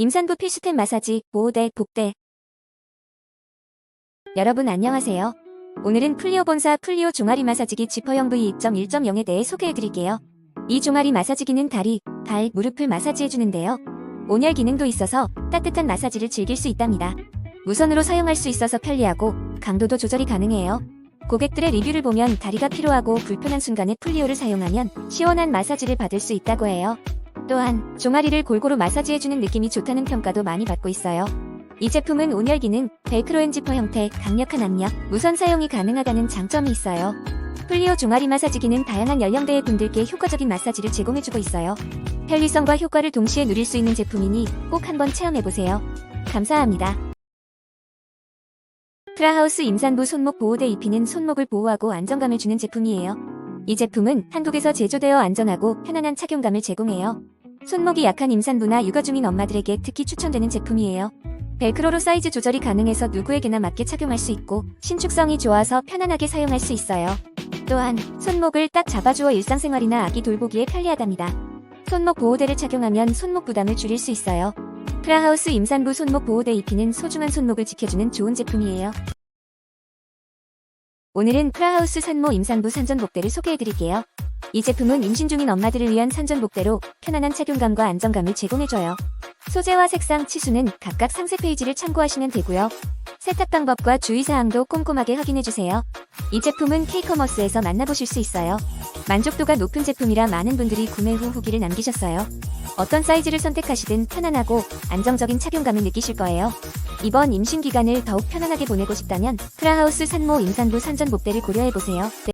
임산부 필수템 마사지, 보호대, 복대. 여러분 안녕하세요. 오늘은 플리오 본사 플리오 종아리 마사지기 지퍼형 V2.1.0에 대해 소개해드릴게요. 이 종아리 마사지기는 다리, 발, 무릎을 마사지해주는데요. 온열 기능도 있어서 따뜻한 마사지를 즐길 수 있답니다. 무선으로 사용할 수 있어서 편리하고 강도도 조절이 가능해요. 고객들의 리뷰를 보면 다리가 피로하고 불편한 순간에 플리오를 사용하면 시원한 마사지를 받을 수 있다고 해요. 또한 종아리를 골고루 마사지해주는 느낌이 좋다는 평가도 많이 받고 있어요. 이 제품은 온열 기능, 벨크로 엔 지퍼 형태, 강력한 압력, 무선 사용이 가능하다는 장점이 있어요. 플리오 종아리 마사지기는 다양한 연령대의 분들께 효과적인 마사지를 제공해주고 있어요. 편리성과 효과를 동시에 누릴 수 있는 제품이니 꼭 한번 체험해보세요. 감사합니다. 프라하우스 임산부 손목 보호대 입히는 손목을 보호하고 안정감을 주는 제품이에요. 이 제품은 한국에서 제조되어 안전하고 편안한 착용감을 제공해요. 손목이 약한 임산부나 육아 중인 엄마들에게 특히 추천되는 제품이에요. 벨크로로 사이즈 조절이 가능해서 누구에게나 맞게 착용할 수 있고 신축성이 좋아서 편안하게 사용할 수 있어요. 또한 손목을 딱 잡아주어 일상생활이나 아기 돌보기에 편리하답니다. 손목 보호대를 착용하면 손목 부담을 줄일 수 있어요. 프라하우스 임산부 손목 보호대 입히는 소중한 손목을 지켜주는 좋은 제품이에요. 오늘은 프라하우스 산모 임산부 산전복대를 소개해드릴게요. 이 제품은 임신 중인 엄마들을 위한 산전복대로 편안한 착용감과 안정감을 제공해줘요. 소재와 색상, 치수는 각각 상세 페이지를 참고하시면 되고요. 세탁 방법과 주의사항도 꼼꼼하게 확인해주세요. 이 제품은 K커머스에서 만나보실 수 있어요. 만족도가 높은 제품이라 많은 분들이 구매 후 후기를 남기셨어요. 어떤 사이즈를 선택하시든 편안하고 안정적인 착용감을 느끼실 거예요. 이번 임신 기간을 더욱 편안하게 보내고 싶다면 프라하우스 산모 임산부 산전복대를 고려해보세요. 네.